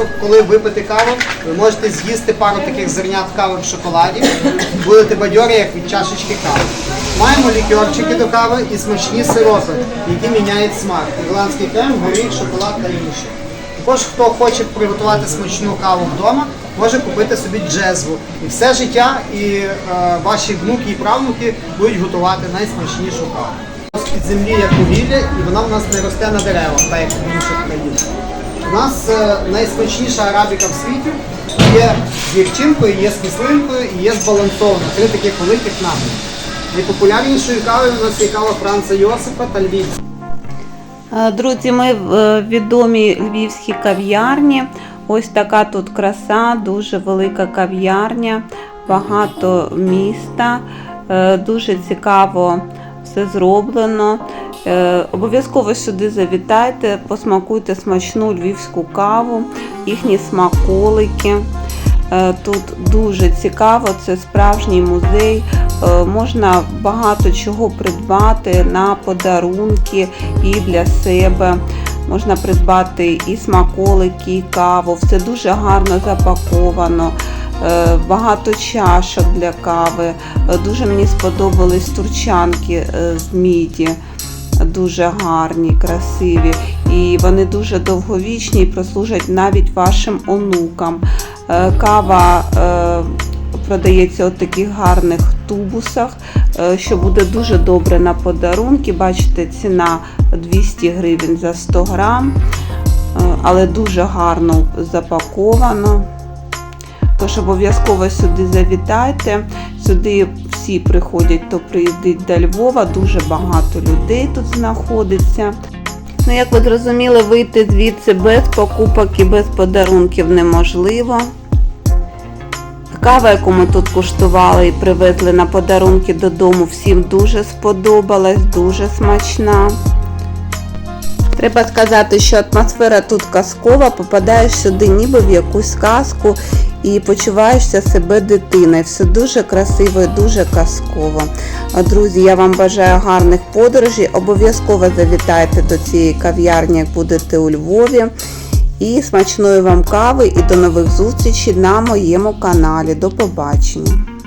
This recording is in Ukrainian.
часу, коли випити каву, ви можете з'їсти пару таких зернят кави в шоколаді, будете бадьорі, як від чашечки кави. Маємо лікерчики до кави і смачні сиропи, які міняють смак. Ірландський крем, горіх, шоколад та інше. Також, хто хоче приготувати смачну каву вдома, може купити собі джезву. І все життя і е, ваші внуки і правнуки будуть готувати найсмачнішу каву. З-під землі є повітря, і вона в нас не росте на деревах, так як в інших країнах. У нас е, найсмачніша арабіка в світі є з гірчинкою, є з кислинкою і є збалансована. Три таких великих напрямки. Найпопулярнішою кавою у нас є кава Франца Йосипа та Львівська. Е, Друзі, ми в е, відомій львівській кав'ярні. Ось така тут краса, дуже велика кав'ярня, багато міста, дуже цікаво все зроблено. Е, Обов'язково сюди завітайте, посмакуйте смачну львівську каву, їхні смаколики. Е, Тут дуже цікаво, це справжній музей. Е, Можна багато чого придбати на подарунки і для себе. Можна придбати і смаколики, і каву. Все дуже гарно запаковано. Багато чашок для кави. Дуже мені сподобались турчанки з міді. Дуже гарні, красиві. І вони дуже довговічні і прослужать навіть вашим онукам. Е, Кава е, продається у таких гарних тубусах, е, що буде дуже добре на подарунки. Бачите, ціна 200 гривень за 100 грам, але дуже гарно запаковано. Тож обов'язково сюди завітайте. Сюди всі приходять, то приїздить до Львова, дуже багато людей тут знаходиться. Ну, як ви зрозуміли, вийти звідси без покупок і без подарунків неможливо. Кава, яку ми тут куштували і привезли на подарунки додому, всім дуже сподобалась, дуже смачна. Треба сказати, що атмосфера тут казкова, попадаєш сюди ніби в якусь казку і почуваєшся себе дитиною. Все дуже красиво і дуже казково. Друзі, я вам бажаю гарних подорожей. Обов'язково завітайте до цієї кав'ярні, як будете у Львові. І смачної вам кави і до нових зустрічей на моєму каналі. До побачення!